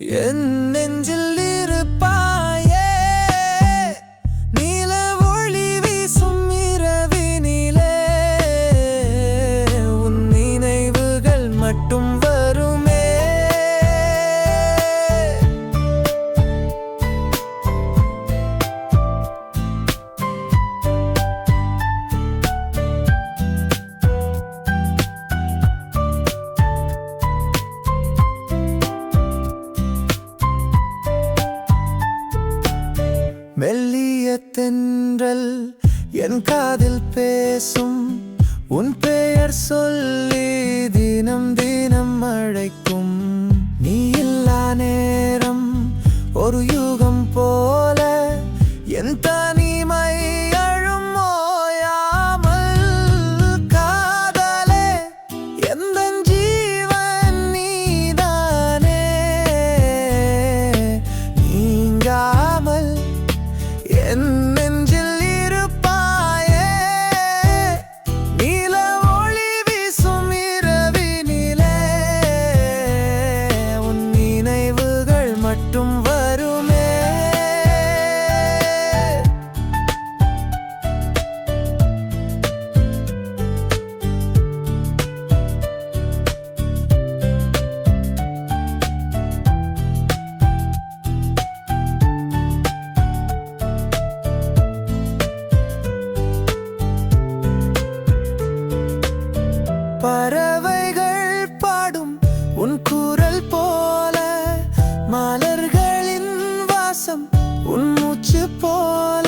என் நெஞ்சில் இருப்பா தென்றல் என் காதில் பேசும். உன் பெயர் சொல்லி தினம் தினம் அழைக்கும். நீ இல்லா நேரம் ஒரு குரல் போல மலர்களின் வாசம் உன் மூச்சு போல.